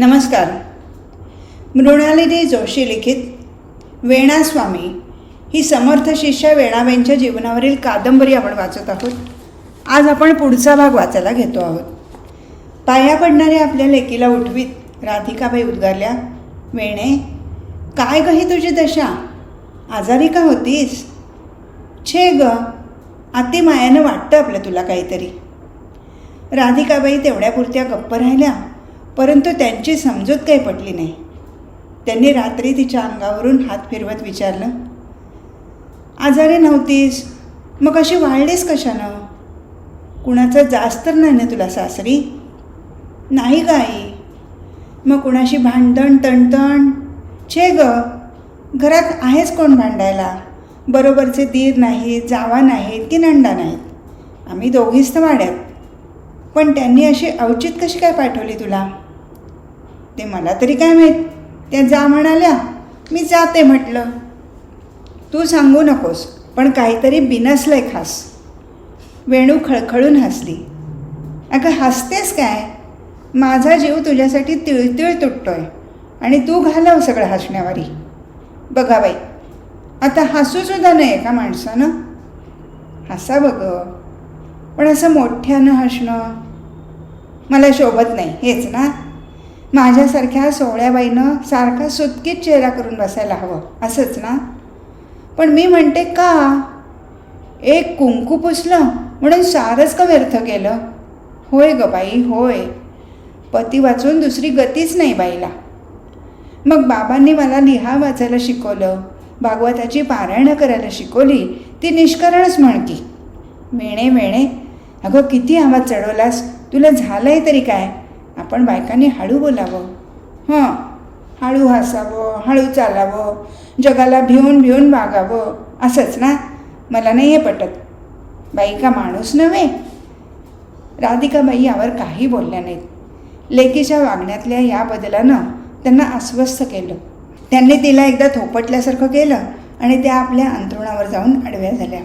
नमस्कार. मृणालिनी जोशी लिखित वेणास्वामी ही समर्थ शिष्या वेणाबाईंच्या जीवनावरील कादंबरी आपण वाचत आहोत. आज आपण पुढचा भाग वाचायला घेतो आहोत. पाया पडणाऱ्या आपल्या लेकीला उठवीत राधिकाबाई उद्गारल्या वेणे काय गं ही तुझी दशा? आजारी का होतीस? छे ग अति मायानं वाटतं आपलं तुला काहीतरी. राधिकाबाई तेवढ्यापुरत्या गप्प राहिल्या. परंतु त्यांची समजूत काही पटली नाही. त्यांनी रात्री तिच्या अंगावरून हात फिरवत विचारलं आजारी नव्हतीस? मग अशी वाढलीस कशानं? कुणाचं जास्त तर नाही ना तुला सासरी? नाही गाई आई. मग कुणाशी भांडण तणतण छे ग घरात आहेच कोण भांडायला? बरोबरचे दीर नाहीत जावा नाहीत की नंडा नाहीत? आम्ही दोघीच तर वाड्यात. पण त्यांनी अशी अवचित कशी काय पाठवली तुला? ते मला तरी काय माहीत? त्या जा म्हणाल्या मी जाते म्हटलं. तू सांगू नकोस पण काहीतरी बिनसलंय खास. वेणू खळखळून हसली. अगं हसतेस काय? माझा जीव तुझ्यासाठी तिळतिळ तुटतोय आणि तू घालव सगळं हसण्यावारी. बघा बाई आता हसूसुद्धा नाही का माणसानं. हसा बघ पण असं मोठ्यानं हसणं मला शोभत नाही हेच ना? माझ्यासारख्या सोहळ्याबाईनं सारखा सुतकीत चेहरा करून बसायला हवं. असंच ना? पण मी म्हणते का? एक कुंकू पुसलं म्हणून सारच का व्यर्थ केलं होय ग बाई होय. पती वाचून दुसरी गतीच नाही बाईला. मग बाबांनी मला लिहा वाचायला शिकवलं. भागवताची पारायणं करायला शिकवली. ती निष्करणच म्हणकी मेणे मेणे अगं किती आवाज चढवलास? तुला झालंय तरी काय? आपण बायकांनी हळू बोलावं. हां हळू हसावं हळू चालावं जगाला भिवून भिवून वागावं असंच ना? मला नाही हे पटत बायका माणूस नव्हे? राधिकाबाई यावर काही बोलल्या नाहीत. लेकीच्या वागण्यातल्या या बदलानं त्यांना अस्वस्थ केलं. त्यांनी तिला एकदा थोपटल्यासारखं केलं आणि त्या आपल्या अंथरुणावर जाऊन आडव्या झाल्या.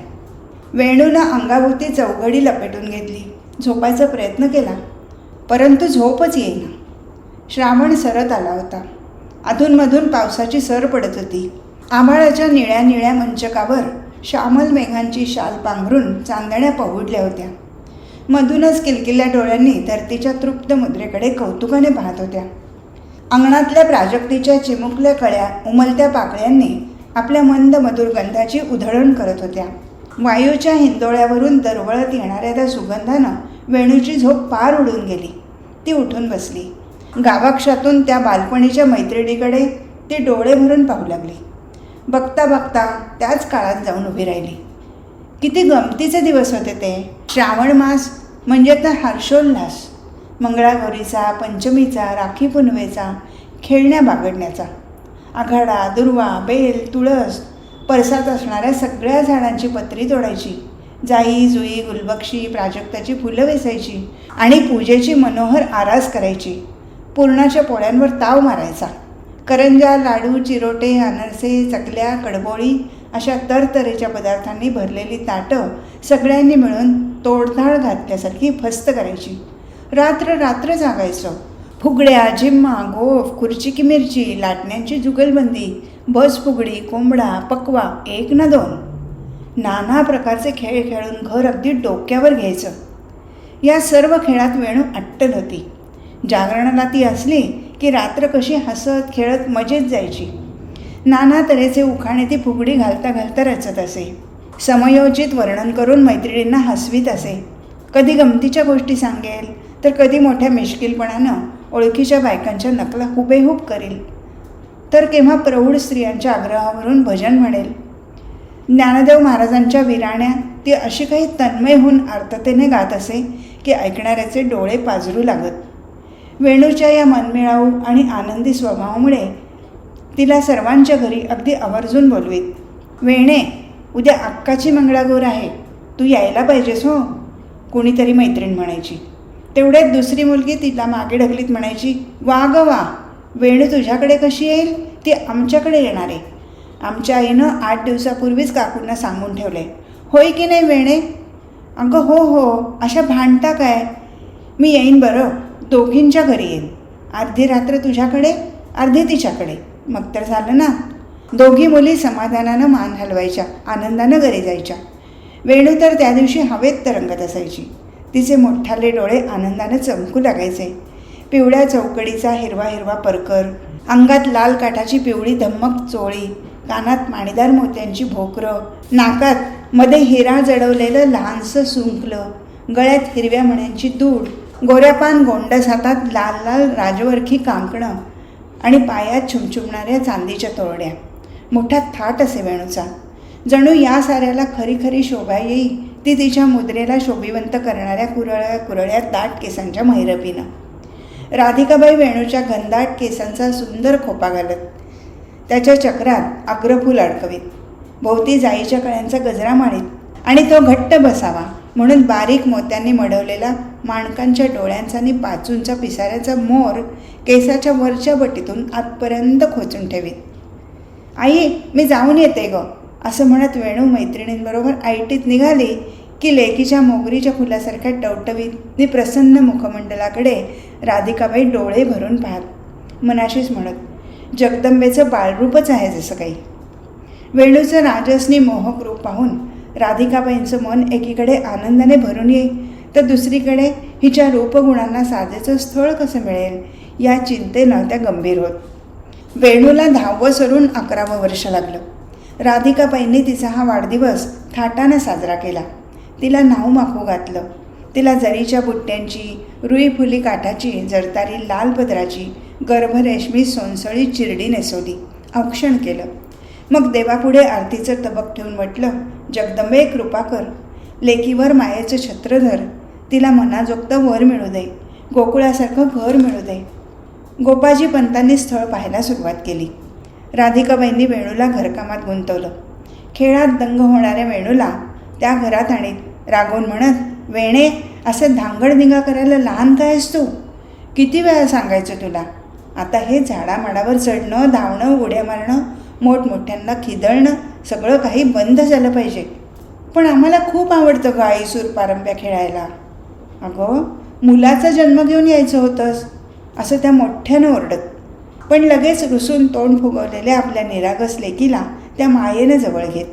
वेणूला अंगाभोवती चौघडी लपेटून घेतली. झोपायचा प्रयत्न केला. परंतु झोपच येईना. श्रावण सरत आला होता. अधूनमधून पावसाची सर पडत होती. आभाळाच्या निळ्या निळ्या मंचकावर श्यामल मेघांची शाल पांघरून चांदण्या पहुडल्या होत्या. मधूनच किलकिल्या डोळ्यांनी धरतीच्या तृप्त मुद्रेकडे कौतुकाने पाहत होत्या. अंगणातल्या प्राजक्तीच्या चिमुकल्या कळ्या उमलत्या पाकळ्यांनी आपल्या मंद मधुर गंधाची उधळण करत होत्या. वायूच्या हिंदोळ्यावरून दरवळत येणाऱ्या त्या सुगंधानं वेणूची झोप पार उडून गेली. ती उठून बसली. गावाक्षातून त्या बालपणीच्या मैत्रिणीकडे ती डोळे भरून पाहू लागली. बघता बघता त्याच काळात जाऊन उभी राहिली. किती गमतीचे दिवस होते ते. श्रावण मास म्हणजे तर हर्षोल्लास. मंगळागौरीचा पंचमीचा राखी पुनवेचा खेळण्या बागडण्याचा. आघाडा दुर्वा बेल तुळस परसात असणाऱ्या सगळ्या झाडांची पत्री तोडायची. जाई जुई गुलबक्षी प्राजक्ताची फुलं वेसायची आणि पूजेची मनोहर आरास करायची. पूर्णाच्या पोळ्यांवर ताव मारायचा. करंजा लाडू चिरोटे अनरसे चकल्या कडबोळी अशा तरतरेच्या पदार्थांनी भरलेली ताटं सगळ्यांनी मिळून तोडधाड घातल्यासारखी फस्त करायची. रात्र रात्र जागायचं. फुगड्या झिम्मा गोफ खुर्ची की मिरची लाटण्यांची जुगलबंदी बस फुगडी कोंबडा पकवा एक ना दोन. नाना प्रकारचे खेळ खेळून घर अगदी डोक्यावर घ्यायचं. या सर्व खेळात वेणू अट्टल होती जागरणाला ती असली की रात्र कशी हसत खेळत मजेत जायची. नाना तऱ्हेचे उखाणे ती फुगडी घालता घालता रचत असे. समयोचित वर्णन करून मैत्रिणींना हसवीत असे. कधी गमतीच्या गोष्टी सांगेल तर कधी मोठ्या मिश्किलपणानं ओळखीच्या बायकांच्या नकला हुबेहूब करेल. तर केव्हा प्रौढ स्त्रियांच्या आग्रहावरून भजन म्हणेल ज्ञानदेव महाराजांच्या विराण्या ती अशी काही तन्मय होऊन आर्ततेने गात असे की ऐकणाऱ्याचे डोळे पाजरू लागत. वेणूच्या या मनमिळाऊ आणि आनंदी स्वभावामुळे तिला सर्वांच्या घरी अगदी आवर्जून बोलवीत. वेणे उद्या अक्काची मंगळागौर आहे. तू यायला पाहिजेस हो कुणीतरी मैत्रीण म्हणायची. तेवढ्यात दुसरी मुलगी तिला मागे ढकलीत म्हणायची वा ग वा वेणू तुझ्याकडे कशी येईल? ती आमच्याकडे येणार आहे. आमच्या आईनं आठ दिवसापूर्वीच काकूंना सांगून ठेवलं आहे होय की नाही वेणे? अगं हो हो. अशा भांडता काय? मी येईन बरं. दोघींच्या घरी येईन. अर्धी रात्र तुझ्याकडे अर्धी तिच्याकडे. मग तर झालं ना. दोघी मुली समाधानानं मान हलवायच्या आनंदानं घरी जायच्या. वेणू तर त्या दिवशी हवेत तरंगत असायची. तिचे मोठाले डोळे आनंदानं चमकू लागायचे. पिवळ्या चौकडीचा हिरवा हिरवा परकर अंगात लाल काठाची पिवळी धम्मक चोळी कानात माणीदार मोत्यांची भोकरं. नाकात मध्ये हिरा जडवलेलं लहानसं सुंकलं गळ्यात हिरव्या मण्यांची दूड. गोऱ्यापान गोंडस हातात लाल लाल राजवरखी कांकणं. आणि पायात छुमछुमणाऱ्या चांदीच्या तोरड्या. मोठा थाट असे वेणूचा. जणू या साऱ्याला खरी खरी शोभा येई ती तिच्या मुद्रेला शोभिवंत करणाऱ्या कुरळ्या कुरळ्या दाट केसांच्या मैरपीनं. राधिकाबाई वेणूच्या घनदाट केसांचा सुंदर खोपा घालत त्याच्या चक्रात अग्रफूल अडकवीत. भोवती जाईच्या कळ्यांचा गजरा माळीत आणि तो घट्ट बसावा म्हणून बारीक मोत्यांनी मढवलेला माणकांच्या डोळ्यांचा आणि पाचूंचा पिसाऱ्याचा मोर केसाच्या वरच्या बटीतून आतपर्यंत खोचून ठेवीत. आई मी जाऊन येते ग असं म्हणत वेणू मैत्रिणींबरोबर आयटीत निघाली की लेकीच्या मोगरीच्या फुलासारख्या टवटवीत नि प्रसन्न मुखमंडलाकडे राधिकाबाई डोळे भरून पाहत मनाशीच म्हणत जगदंबेचं बाळरूपच आहे जसं काही. वेणूचं राजसनी मोहक रूप पाहून राधिकाबाईंचं मन एकीकडे आनंदाने भरून येईल तर दुसरीकडे हिच्या रूपगुणांना साजेचं स्थळ कसं मिळेल या चिंतेनं त्या गंभीर होत. वेणूला दहावं सरून अकरावं वर्ष लागलं. राधिकाबाईंनी तिचा हा वाढदिवस थाटानं साजरा केला. तिला नाव माखू घातलं. तिला जरीच्या बुट्ट्यांची रुई फुली काठाची जरतारी लाल पदराची गर्भरेशमी सोनसळी चिरडी नेसवली औक्षण केलं. मग देवापुढे आरतीचं तबक ठेवून म्हटलं जगदंबे कृपा कर. लेकीवर मायेचं छत्र धर. तिला मनाजोगतं वर मिळू दे. गोकुळासारखं घर मिळू दे. गोपाजी पंतांनी स्थळ पाहायला सुरुवात केली. राधिकाबाईंनी वेणूला घरकामात गुंतवलं. खेळात दंग होणाऱ्या वेणूला त्या घरात आणीत रागवून म्हणत वेणे असं धांगडधिंगा करायला लहान काय आहेस तू? किती वेळा सांगायचं तुला? आता हे झाडामाडावर चढणं धावणं उड्या मारणं मोठमोठ्यांना खिदळणं सगळं काही बंद झालं पाहिजे. पण आम्हाला खूप आवडतं ग सूर पारंब्या खेळायला. अगं मुलाचा जन्म घेऊन यायचं होतंस असं त्या मोठ्यानं ओरडत. पण लगेच रुसून तोंड फुगवलेल्या आपल्या निरागस लेकीला त्या मायेनं जवळ घेत.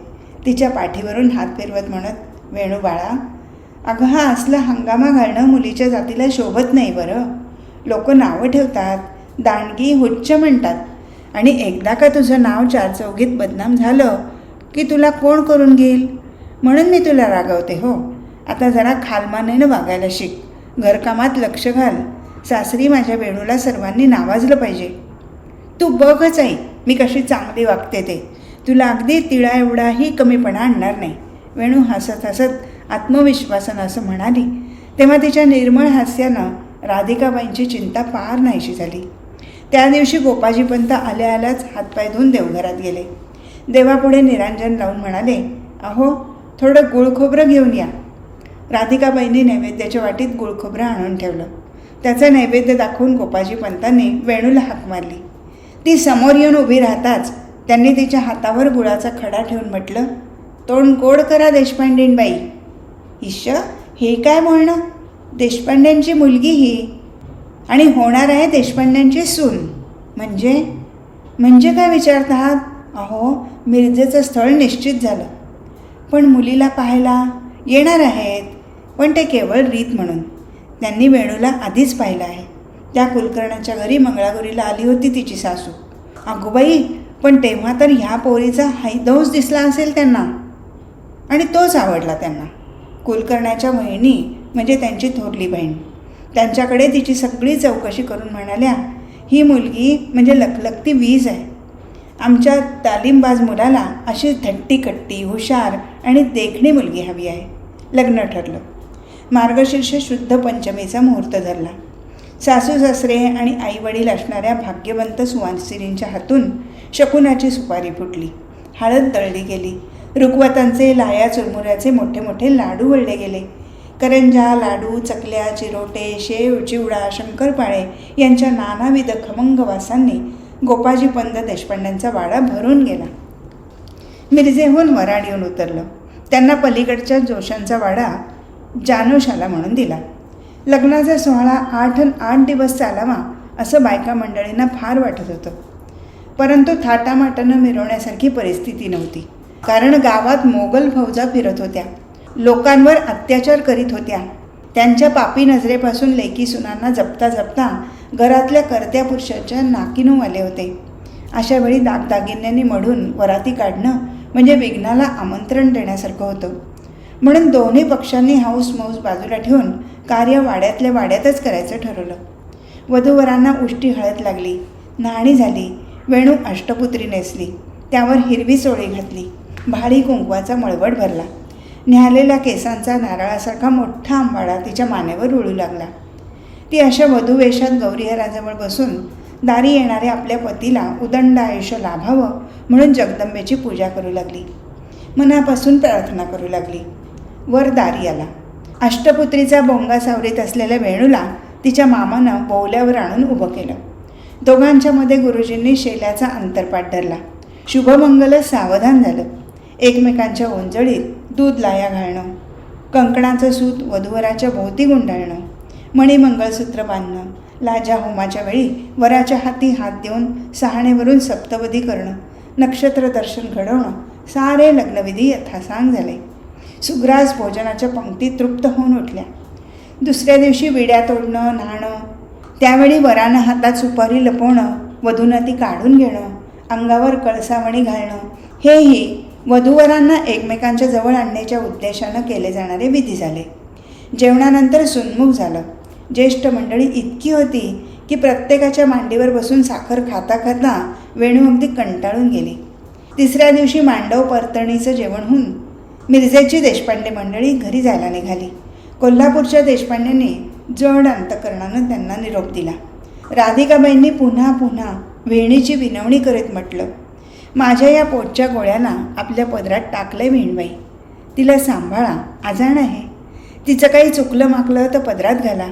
तिच्या पाठीवरून हात फिरवत म्हणत वेणू बाळा अगं हा असला हंगामा घालणं मुलीच्या जातीला शोभत नाही बरं. लोक नावं ठेवतात दांडगी हुच्च म्हणतात. आणि एकदा का तुझं नाव चार चौघीत बदनाम झालं की तुला कोण करून घेईल? म्हणून मी तुला रागवते हो. आता जरा खालमानेनं वागायला शिक. घरकामात लक्ष घाल. सासरी माझ्या वेणूला सर्वांनी नावाजलं पाहिजे. तू बघच आई मी कशी चांगली वागते ते. तुला अगदी तिळा एवढाही कमीपणा आणणार नाही. वेणू हसत हसत आत्मविश्वासानं असं म्हणाली. तेव्हा तिच्या निर्मळ हास्यानं राधिकाबाईंची चिंता फार नाहीशी झाली. त्या दिवशी गोपाजीपंत आल्या आल्याच हातपाय धुवून देवघरात गेले. देवापुढे निरांजन लावून म्हणाले अहो थोडं गुळखोबरं घेऊन या. राधिकाबाईंनी नैवेद्याच्या वाटीत गुळखोबरं आणून ठेवलं. त्याचं नैवेद्य दाखवून गोपाजी पंतांनी वेणूला हाक मारली. ती समोर येऊन उभी राहताच त्यांनी तिच्या हातावर गुळाचा खडा ठेवून म्हटलं तोंड गोड करा देशपांडेंबाई. ईश हे काय बोलणं? देशपांड्यांची मुलगी ही. आणि होणार आहे देशपांड्यांची सून. म्हणजे? म्हणजे काय विचारत आहात? अहो मिरजेचं स्थळ निश्चित झालं. पण मुलीला पाहायला येणार आहेत पण ते केवळ रीत म्हणून. त्यांनी वेणूला आधीच पाहिलं आहे. त्या कुलकर्णाच्या घरी मंगळागौरीला आली होती तिची सासू. अगोबाई पण तेव्हा तर ह्या पोरीचा हैदौस दिसला असेल त्यांना. आणि तोच आवडला त्यांना. कुलकर्णाच्या बहिणी म्हणजे त्यांची थोरली बहीण. त्यांच्याकडे तिची सगळी चौकशी करून म्हणाल्या ही मुलगी म्हणजे लखलखती वीज आहे. आमच्या तालीमबाज मुलाला अशी थट्टीकट्टी हुशार आणि देखणी मुलगी हवी आहे. लग्न ठरलं. मार्गशीर्ष शुद्ध पंचमीचा मुहूर्त धरला. सासू सासरे आणि आईवडील असणाऱ्या भाग्यवंत सुवासिनींच्या हातून शकुनाची सुपारी फुटली. हळद दळली गेली. रुखवतांचे लाया चुरमुऱ्याचे मोठे मोठे लाडू वळले गेले. करंजा लाडू चकल्या चिरोटे शेव चिवडा शंकरपाळे यांच्या नानाविध खमंग वासांनी गोपाजी पंत देशपांड्यांचा वाडा भरून गेला. मिरजेहून वराड येऊन उतरलं. त्यांना पलीकडच्या जोशांचा वाडा जानोशाला म्हणून दिला. लग्नाचा सोहळा आठ आठ दिवस चालावा असं बायका मंडळींना फार वाटत होतं. परंतु थाटामाटानं मिरवण्यासारखी परिस्थिती नव्हती. कारण गावात मोगल फौजा फिरत होत्या. लोकांवर अत्याचार करीत होत्या. त्यांच्या पापी नजरेपासून लेकी सुनांना जपता जपता घरातल्या करत्या पुरुषाच्या नाकीनू आले होते. अशा वेळी दागदागिन्यांनी मढून वराती काढणं म्हणजे विघ्नाला आमंत्रण देण्यासारखं होतं. म्हणून दोन्ही पक्षांनी हाऊस माऊस बाजूला ठेवून कार्य वाड्यातल्या वाड्यातच करायचं ठरवलं. वधूवरांना उष्टी हळद लागली न्हाणी झाली वेणू अष्टपुत्री नेसली त्यावर हिरवी सोळी घातली भाळी कुंकवाचा मळवट भरला. न्याहालेल्या केसांचा नारळासारखा मोठा आंबाडा तिच्या मानेवर उळू लागला. ती अशा वधूवेशात गौरीहराजवळ बसून दारी येणाऱ्या आपल्या पतीला उदंड आयुष्य लाभावं म्हणून जगदंबेची पूजा करू लागली. मनापासून प्रार्थना करू लागली. वर दारी आला. अष्टपुत्रीचा बोंगा सावरीत असलेल्या वेणूला तिच्या मामानं बोवल्यावर आणून उभं केलं. दोघांच्या मध्ये गुरुजींनी शेल्याचा अंतरपाठ धरला. शुभमंगल सावधान झालं. एकमेकांच्या ओंजळीत दूध लाया घालणं कंकणाचं सूत वधूवराच्या भोवती गुंडाळणं मणिमंगळसूत्र बांधणं लाजा होमाच्या वेळी वराच्या हाती हात देऊन सहाणेवरून सप्तवधी करणं नक्षत्र दर्शन घडवणं सारे लग्नविधी यथासांग झाले. सुग्रास भोजनाच्या पंक्ती तृप्त होऊन उठल्या. दुसऱ्या दिवशी विड्या तोडणं न्हाणं त्यावेळी वरानं हातात सुपारी लपवणं वधूनं ती काढून घेणं अंगावर कळसावणी घालणं हेही वधूवरांना एकमेकांच्या जवळ आणण्याच्या उद्देशानं केले जाणारे विधी झाले. जेवणानंतर सुन्मुख झालं. ज्येष्ठ मंडळी इतकी होती की प्रत्येकाच्या मांडीवर बसून साखर खाता खाता वेणू अगदी कंटाळून गेली. तिसऱ्या दिवशी मांडव परतणीचं जेवण होऊन मिरजेची देशपांडे मंडळी घरी जायला निघाली. कोल्हापूरच्या देशपांडेंनी जड अंतकरणानं त्यांना निरोप दिला. राधिकाबाईंनी पुन्हा पुन्हा वेणीची विनवणी करीत म्हटलं माझ्या या पोटच्या गोळ्याला आपल्या पदरात टाकलंय वेणबाई तिला सांभाळा आजाण आहे. तिचं काही चुकलं माकलं तर पदरात घाला.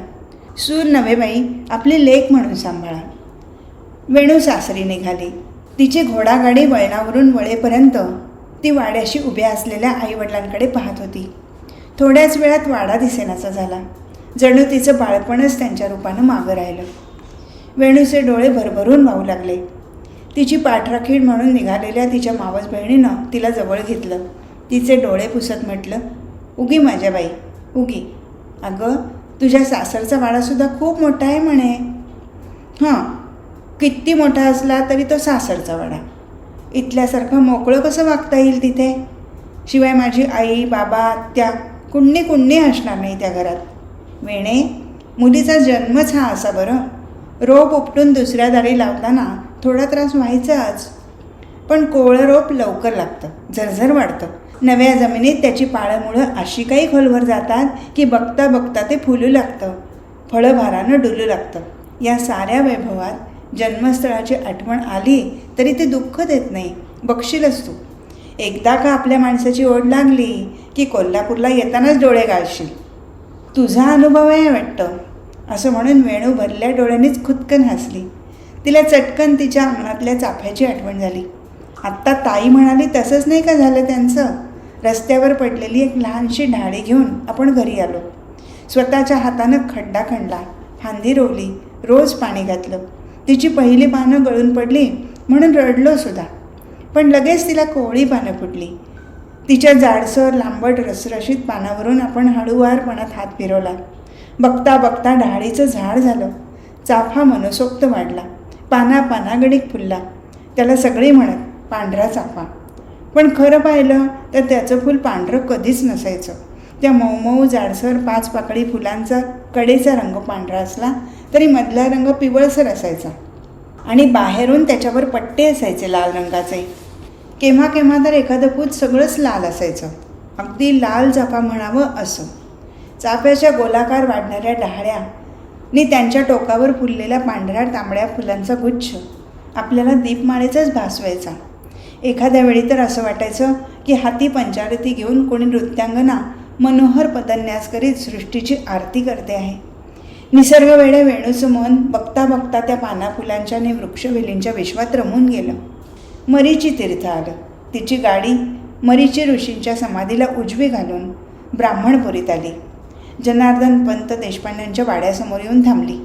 सूर नव्हे बाई आपली लेख म्हणून सांभाळा. वेणू सासरी निघाली. तिची घोडागाडी वळणावरून वळेपर्यंत ती वाड्याशी उभ्या असलेल्या आईवडिलांकडे पाहत होती. थोड्याच वेळात वाडा दिसेनासा झाला. जणू तिचं बाळपणच त्यांच्या रूपानं मागं राहिलं. वेणूचे डोळे भरभरून वाहू लागले. तिची पाठराखीण म्हणून निघालेल्या तिच्या मावस बहिणीनं तिला जवळ घेतलं. तिचे डोळे पुसत म्हटलं उगी माझ्या बाई उगी. अगं तुझ्या सासरचा वाडासुद्धा खूप मोठा आहे म्हणे. हां किती मोठा असला तरी तो सासरचा वाडा इथल्यासारखं मोकळं कसं वागता येईल तिथे? शिवाय माझी आई बाबा त्या कुण्णी कुण्णी असणार नाही त्या घरात. वेणे मुलीचा जन्मच हा असा बरं. रोप उपटून दुसऱ्या दारी लावताना थोडा त्रास व्हायचाच पण कोवळं रोप लवकर लागतं झरझर वाढतं. नव्या जमिनीत त्याची पाळंमुळं अशी काही खोलवर जातात की बघता बघता ते फुलू लागतं फळं भारानं डुलू लागतं. या साऱ्या वैभवात जन्मस्थळाची आठवण आली तरी ते दुःख देत नाही बघशीलच तू. एकदा का आपल्या माणसाची ओढ लागली की कोल्हापूरला येतानाच डोळे गाळशील. तुझा अनुभव आहे वाटतं असं म्हणून वेणू भरल्या डोळ्यांनीच खुदकन हसली. तिला चटकन तिच्या अंगणातल्या चाफ्याची आठवण झाली. आत्ता ताई म्हणाली तसंच नाही का झालं त्यांचं? रस्त्यावर पडलेली एक लहानशी ढाळी घेऊन आपण घरी आलो. स्वतःच्या हातानं खड्डा खणला फांदी रोवली रोज पाणी घातलं. तिची पहिली पानं गळून पडली म्हणून रडलो सुद्धा. पण लगेच तिला कोवळी पानं फुटली. तिच्या जाडसर लांबट रसरशीत पानावरून आपण हळूवारपणात हात फिरवला. बघता बघता ढाळीचं झाड झालं. चाफा मनसोक्त वाढला. पाना पानागडीक फुलला. त्याला सगळी म्हणत पांढरा चाफा. पण खरं पाहिलं तर त्याचं फूल पांढरं कधीच नसायचं. त्या मऊ मऊ जाडसर पाच पाकळी फुलांचा कडेचा रंग पांढरा असला तरी मधला रंग पिवळसर असायचा. आणि बाहेरून त्याच्यावर पट्टे असायचे लाल रंगाचे. केव्हा केव्हा तर एखादं फूल सगळंच लाल असायचं. अगदी लाल चाफा म्हणावं असं. चाफ्याच्या गोलाकार वाढणाऱ्या डहाळ्या नि त्यांच्या टोकावर फुललेल्या पांढऱ्या तांबड्या फुलांचा गुच्छ. आपल्याला दीपमाळेचाच भासवायचा एखाद्या वेळी तर असं वाटायचं की हाती पंचारती घेऊन कोणी नृत्यांगना मनोहर पदन्यास करीत सृष्टीची आरती करते आहे. निसर्ग वेळे वेणूचं मन बघता बघता त्या पाना फुलांच्या आणि वृक्षवेलींच्या विश्वात रमून गेलं. मरीची तीर्थ आलं. तिची गाडी मरीची ऋषींच्या समाधीला उजवी घालून ब्राह्मणपुरीत आली. जनार्दन पंत देशपांड्यांच्या वाड्यासमोर येऊन थांबली.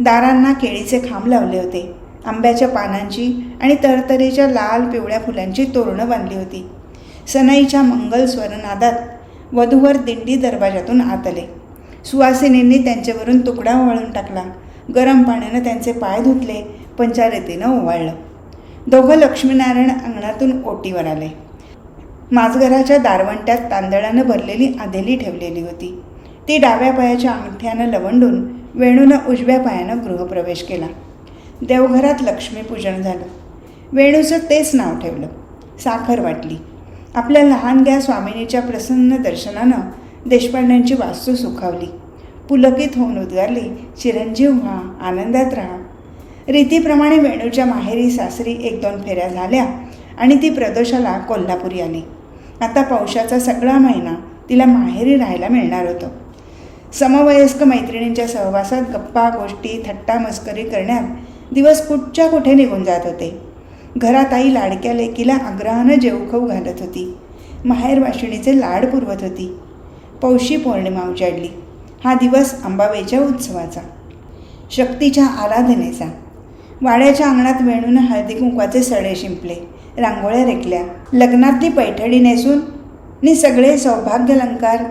दारांना केळीचे खांब लावले होते आंब्याच्या पानांची आणि तरतरेच्या लाल पिवळ्या फुलांची तोरणं बांधली होती. सनईच्या मंगल स्वरनादात वधूवर दिंडी दरवाजातून आत आले सुवासिनींनी त्यांच्यावरून तुकडा वळून टाकला. गरम पाण्यानं त्यांचे पाय धुतले पंचारतीनं ओवाळलं. दोघं लक्ष्मीनारायण अंगणातून ओटीवर आले. माझघराच्या दारवंट्यात तांदळानं भरलेली आधेली ठेवलेली होती. ती डाव्या पायाच्या अंगठ्यानं लवंडून वेणूनं उजव्या पायानं गृहप्रवेश केला. देवघरात लक्ष्मीपूजन झालं. वेणूचं तेच नाव ठेवलं. साखर वाटली. आपल्या लहानग्या स्वामिनीच्या प्रसन्न दर्शनानं देशपांड्यांची वास्तू सुखावली. पुलकित होऊन उद्गारली चिरंजीव व्हा आनंदात राहा. रीतीप्रमाणे वेणूच्या माहेरी सासरी एक दोन फेऱ्या झाल्या आणि ती प्रदोषाला कोल्हापुरी आली. आता पावसाचा सगळा महिना तिला माहेरी राहायला मिळणार होतं. समवयस्क मैत्रिणींच्या सहवासात गप्पा गोष्टी थट्टा मस्करी करण्यात दिवस कुठच्या कुठे निघून जात होते. घरात आई लाडक्या लेकीला आग्रहानं जेवखाऊ घालत होती. माहेरवाशिणीचे लाड पुरवत होती. पौशी पौर्णिमा उजाडली. हा दिवस अंबाबाईच्या उत्सवाचा. शक्तीच्या आराधनेचा. वाड्याच्या अंगणात वेणून हळदी कुंकवाचे सडे शिंपले. रांगोळ्या रेकल्या. लग्नातली पैठणी नेसून नि सगळे सौभाग्यलंकार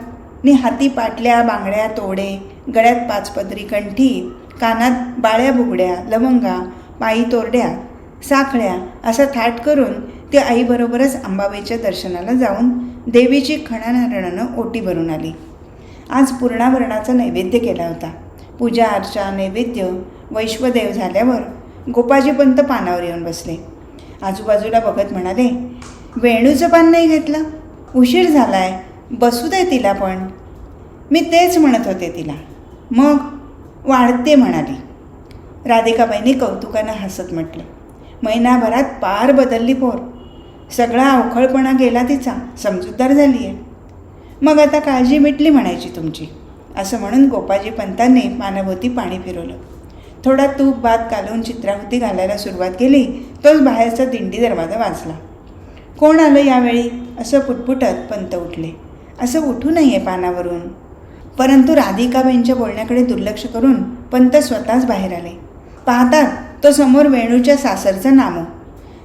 नि हाती पाटल्या बांगड्या तोडे गळ्यात पाचपदरी कंठी कानात बाळ्या बुगड्या लवंगा पायी तोरड्या साखळ्या असं थाट करून ते आईबरोबरच अंबाबाईच्या दर्शनाला जाऊन देवीची खणानारणानं ओटी भरून आली. आज पूर्णावरणाचा नैवेद्य केला होता. पूजा अर्चा नैवेद्य वैश्वदेव झाल्यावर गोपाजी पंत पानावर येऊन बसले. आजूबाजूला बघत म्हणाले वेणूचं पान नाही घेतलं? उशीर झालाय. बसू दे तिला पण. मी तेच म्हणत होते तिला. मग वाढते म्हणाली. राधिकाबाईंनी कौतुकानं हसत म्हटलं. महिनाभरात पार बदलली पोर. सगळा अवखळपणा गेला तिचा. समजूतदार झाली आहे मग आता काळजी मिटली म्हणायची तुमची. असं म्हणून गोपाजी पंतांनी मानभोवती पाणी फिरवलं. थोडा तूप भात कालवून चित्राहुती घालायला सुरुवात केली तोच बाहेरचा दिंडी दरवाजा वाचला कोण आलं यावेळी? असं पुटपुटत पंत उठले. असं उठू नये पानावरून. परंतु राधिकाबाईंच्या बोलण्याकडे दुर्लक्ष करून पंत स्वतःच बाहेर आले. पाहतात तो समोर वेणूच्या सासरचा नामो.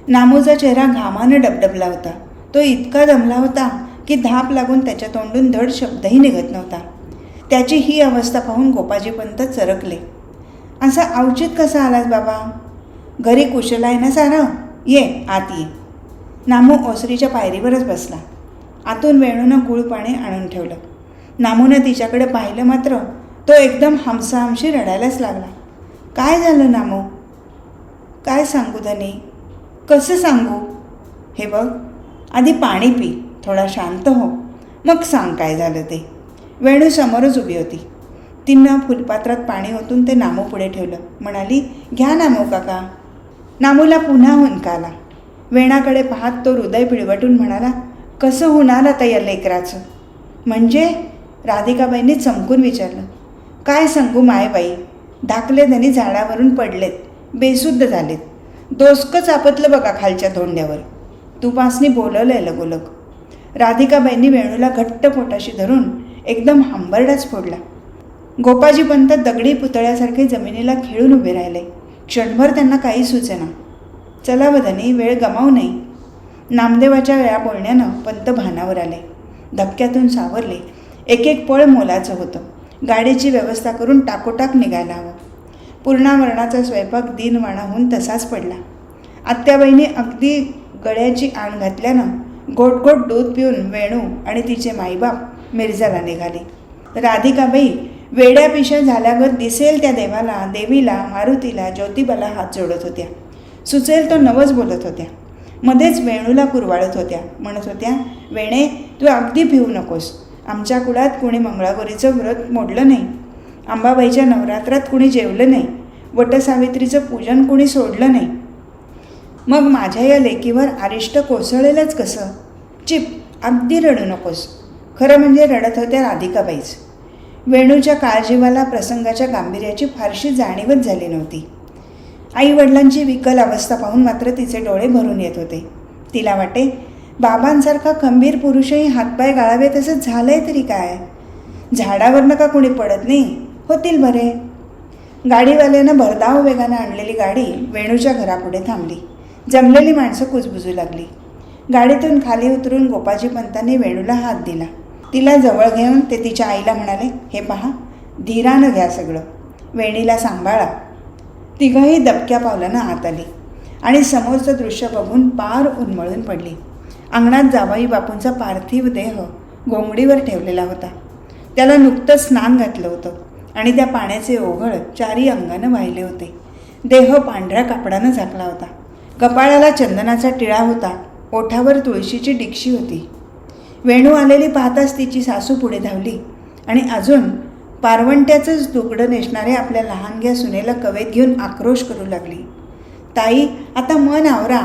नामूचा चेहरा घामानं डबडबला होता. तो इतका दमला होता की धाप लागून त्याच्या तोंडून धड शब्दही निघत नव्हता. त्याची ही अवस्था पाहून गोपाजी पंत चरकले. असा अवचित कसा आलास बाबा? घरी कुशल आहे ना सारं? ये आत ये. नामू ओसरीच्या पायरीवरच बसला. आतून वेणूनं गुळ पाणी आणून ठेवलं. नामूनं तिच्याकडे पाहिलं मात्र तो एकदम हमसाहमशी रडायलाच लागला. काय झालं नामू? काय सांगू धनी? कसं सांगू? हे बघ आधी पाणी पी थोडा शांत हो. मग सांग काय झालं ते. वेणू समोरच उभी होती. तिनं फुलपात्रात पाणी ओतून ते नामू पुढे ठेवलं. म्हणाली घ्या नामू काका. नामूला पुन्हा हुंदका आला वेणाकडे पाहत तो हृदय पिळवटून म्हणाला कसं होणार आता या लेकराचं? म्हणजे? राधिकाबाईंनी चमकून विचारलं. काय सांगू मायबाई? धाकले धनी झाडावरून पडलेत. बेशुद्ध झालेत. दोसकंच आपतलं बघा खालच्या धोंड्यावर. तुपासनी बोलवलंय लगोलग. राधिकाबाईंनी वेणूला घट्ट पोटाशी धरून एकदम हांबरडाच फोडला. गोपाजी पंत दगडी पुतळ्यासारखे जमिनीला खेळून उभे राहिले. क्षणभर त्यांना काही सुचेना. चला वदनी वेळ गमावू नाही नामदेवाच्या वेळा बोलण्यानं पंत भानावर आले. धक्क्यातून सावरले. एक एक पळ मोलाचं होतं. गाडीची व्यवस्था करून टाकोटाक निघायला हवं. पूर्णावरणाचा स्वयंपाक दिनवाणा होऊन तसाच पडला. आत्याबाईने अगदी गळ्याची आण घातल्यानं गोटगोट दूध पिऊन वेणू आणि तिचे माईबाप मिरजाला निघाले. राधिकाबाई वेड्यापिशा झाल्यावर दिसेल त्या देवाला देवीला मारुतीला ज्योतिबाला हात जोडत होत्या. सुचेल तो नवच बोलत होत्या. मध्येच वेणूला कुरवाळत होत्या. म्हणत होत्या वेणे तू अगदी भिवू नकोस. आमच्या कुळात कुणी मंगळागौरीचं व्रत मोडलं नाही. अंबाबाईच्या नवरात्रात कुणी जेवलं नाही. वटसावित्रीचं पूजन कुणी सोडलं नाही. मग माझ्या या लेकीवर आरिष्ट कोसळेलच कसं? चिप अगदी रडू नकोस. खरं म्हणजे रडत होत्या राधिकाबाईच. वेणूच्या काळजीवाला प्रसंगाच्या गांभीर्याची फारशी जाणीवच झाली नव्हती. आईवडिलांची विकल अवस्था पाहून मात्र तिचे डोळे भरून येत होते. तिला वाटे बाबांसारखा खंबीर पुरुषही हातपाय गाळावे तसं झालंय तरी काय? झाडावरनं का कोणी पडत नाही होतील बरे. गाडीवाल्यानं भरधाव वेगानं आणलेली गाडी वेणूच्या घरापुढे थांबली. जमलेली माणसं कुजबुजू लागली. गाडीतून खाली उतरून गोपाजी पंतांनी वेणूला हात दिला. तिला जवळ घेऊन ते तिच्या आईला म्हणाले हे पहा धीरानं घ्या सगळं. वेणीला सांभाळा. तिघंही दबक्या पावलानं आत आली आणि समोरचं दृश्य बघून पार उन्मळून पडली. अंगणात जावाई बापूंचा पार्थिव देह गोंगडीवर ठेवलेला होता. त्याला नुकतंच स्नान घातलं होतं आणि त्या पाण्याचे ओघळ चारी अंगानं वाहिले होते. देह पांढऱ्या कापडानं झाकला होता. कपाळाला चंदनाचा टिळा होता. ओठावर तुळशीची डिक्षी होती. वेणू आलेली पाहताच तिची सासू पुढे धावली आणि अजून पारवंट्याचंच दुकडं नेसणारे आपल्या लहानग्या सुनेला कवेत घेऊन आक्रोश करू लागली. ताई आता मन आवरा.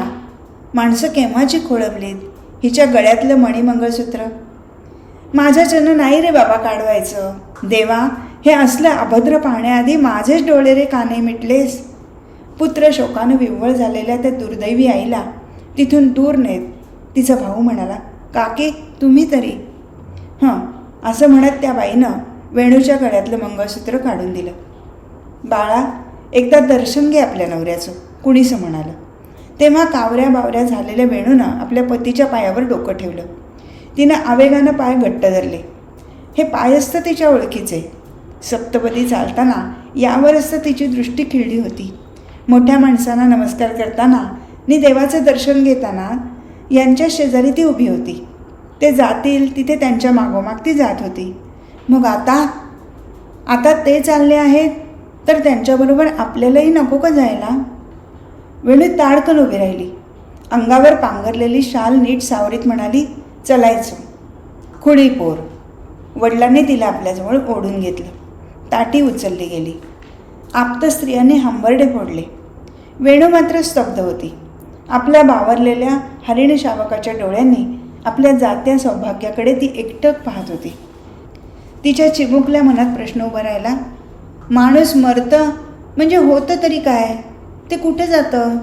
माणसं केव्हाची खोळबलीत? हिच्या गळ्यातलं मणिमंगळसूत्र. माझ्याच्यानं नाही रे बाबा काढवायचं. देवा हे असलं अभद्र पाहण्याआधी माझेच डोळे रे काने मिटलेस. पुत्र शोकानं विव्वळ झालेल्या त्या दुर्दैवी आईला तिथून दूर नेत तिचा भाऊ म्हणाला काके तुम्ही तरी. हं असं म्हणत त्या बाईनं वेणूच्या गळ्यातलं मंगळसूत्र काढून दिलं. बाळा एकदा दर्शन घे आपल्या नवऱ्याचं कुणीसं म्हणालं. तेव्हा कावऱ्या बावऱ्या झालेल्या वेणूनं आपल्या पतीच्या पायावर डोकं ठेवलं. तिनं आवेगानं पाय घट्ट धरले. हे पायच तर तिच्या ओळखीचे. सप्तपदी चालताना यावरच तर तिची दृष्टी खिळली होती. मोठ्या माणसांना नमस्कार करताना नि देवाचं दर्शन घेताना यांच्या शेजारी ती उभी होती. ते जातील तिथे त्यांच्या मागोमाग ती जात होती. मग आता? आता ते चालले आहेत तर त्यांच्याबरोबर आपल्यालाही नको का जायला? वेणू ताडकन उभी राहिली. अंगावर पांघरलेली शाल नीट सावरीत म्हणाली चलायचं. खुडी पोर. वडिलांनी तिला आपल्याजवळ ओढून घेतलं. ताटी उचलली गेली. आप्त स्त्रियाने हंबरडे फोडले. वेणू मात्र स्तब्ध होती. आपल्या बावरलेल्या हरिण शावकाच्या डोळ्यांनी आपल्या जात्या सौभाग्याकडे ती एकटक पाहत होती. तिच्या चिमुकल्या मनात प्रश्न उभा राहिला माणूस मरतं म्हणजे होतं तरी काय? ते कुठे जातं?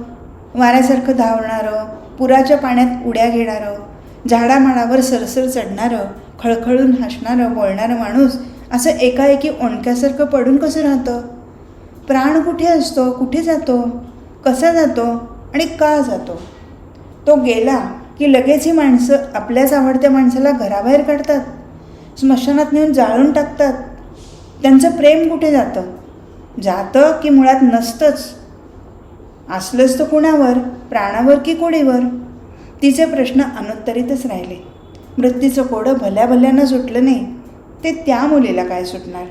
वाऱ्यासारखं धावणारं पुराच्या पाण्यात उड्या घेणारं झाडामाडावर सरसर चढणारं खळखळून हसणारं बोलणारं माणूस असं एकाएकी ओणक्यासारखं पडून कसं राहतं? प्राण कुठे असतो? कुठे जातो? कसा जातो? आणि का जातो? तो गेला की लगेच ही माणसं आपल्याच आवडत्या माणसाला घराबाहेर काढतात. स्मशानात नेऊन जाळून टाकतात. त्यांचं प्रेम कुठे जातं? जातं की मुळात नसतंच. असलंच तर कुणावर? प्राणावर की कोडीवर तिचे प्रश्न अनुत्तरितच राहिले. मृत्यूचं कोडं भल्या भल्यानं सुटलं नाही. ते त्या मुलीला काय सुटणार?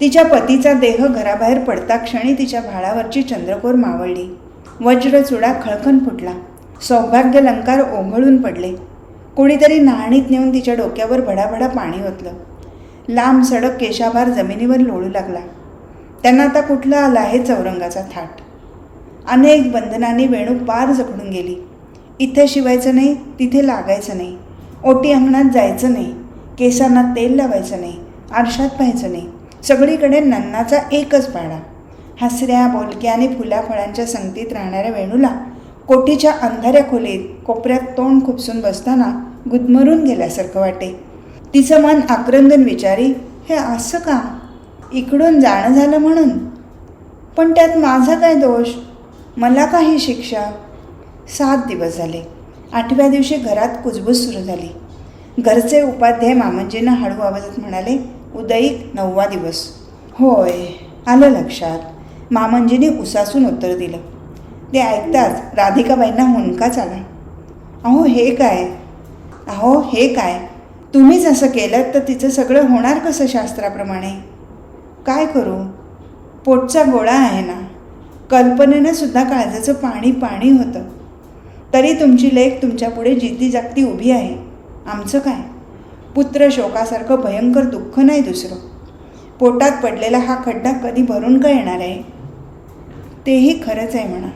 तिच्या पतीचा देह घराबाहेर पडता क्षणी तिच्या भाळावरची चंद्रकोर मावळली. वज्रचुडा खळखन फुटला. सौभाग्य ओंघळून ओघळून पडले. कोणीतरी नाणीत नेऊन तिच्या डोक्यावर भडाभडा पाणी ओतलं. लांब सडक केशाभार जमिनीवर लोळू लागला. त्यांना आता कुठला आला आहे चौरंगाचा थाट? अनेक बंधनांनी वेणू पार जखडून गेली. इथे शिवायचं नाही तिथे लागायचं नाही. ओटी अंगणात जायचं नाही. केसांना तेल लावायचं नाही. आरशात पाहायचं नाही. सगळीकडे नन्नाचा एकच पाडा. हसऱ्या बोलक्या आणि फुलाफळांच्या संगतीत राहणाऱ्या वेणूला कोटीच्या अंधाऱ्या खोलीत कोपऱ्यात तोंड खुपसून बसताना गुदमरून गेल्यासारखं वाटे. तिचं मन आक्रंदन विचारी हे असं का? इकडून जाणं झालं म्हणून? पण त्यात माझा काय दोष? मला काही शिक्षा? सात दिवस झाले. आठव्या दिवशी घरात कुजबूज सुरू झाली. घरचे उपाध्याय मामंजींना हळू आवाजात म्हणाले उदयीक नववा दिवस. होय. आलं लक्षात. मामंजींनी उसासून उत्तर दिलं. ते ऐकताच राधिकाबाईंना हुंकाच आला अहो हे काय? अहो हे काय? तुम्हीच असं केलं तर तिचं सगळं होणार कसं शास्त्राप्रमाणे? काय करू? पोटचा गोळा आहे ना? कल्पनेनं सुद्धा काळजाचं पाणी पाणी होतं. तरी तुमची लेख तुमच्यापुढे जिती जागती उभी आहे. आमचं काय? पुत्र शोकासारखं भयंकर दुःख नाही दुसरं. पोटात पडलेला हा खड्डा कधी भरून का येणार आहे? तेही खरंच आहे म्हणा.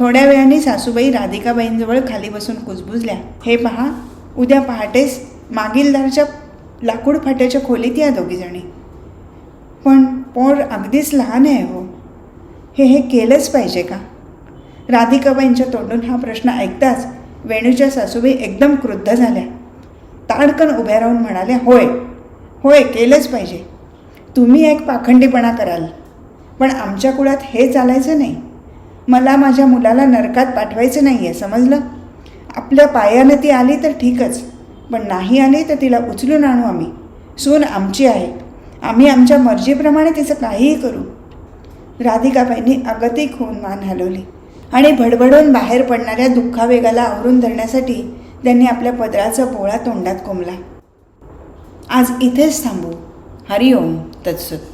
थोड्या वेळाने सासूबाई राधिकाबाईंजवळ खाली बसून कुजबुजल्या. हे पहा उद्या पहाटेस मागील दारच्या लाकूड फाट्याच्या खोलीत या दोघीजणी. पण पोर अगदीच लहान आहे हो. हे हे केलंच पाहिजे का? राधिकाबाईंच्या तोंडून हा प्रश्न ऐकताच वेणूच्या सासूबाई एकदम क्रुद्ध झाल्या. ताडकन उभ्या राहून म्हणाल्या होय होय केलंच पाहिजे. तुम्ही एक पाखंडीपणा कराल. पण आमच्या कुळात हे चालायचं नाही. मला माझ्या मुलाला नरकात पाठवायचं नाही आहे समजलं? आपल्या पायानं ती आली तर ठीकच पण नाही आली तर तिला उचलून आणू आम्ही. सून आमची आहे. आम्ही आमच्या मर्जीप्रमाणे तिचं काहीही करू. राधिकाबाईंनी अगतिक होऊन मान हलवली आणि भडभडून बाहेर पडणाऱ्या दुःखावेगाला आवरून धरण्यासाठी त्यांनी आपल्या पदराचा पोळा तोंडात कोंबला. आज इथेच थांबू. हरिओम तत्सत.